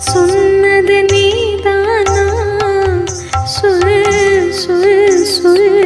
சொன்னது நீதானா? சொல் சொல் சொல்.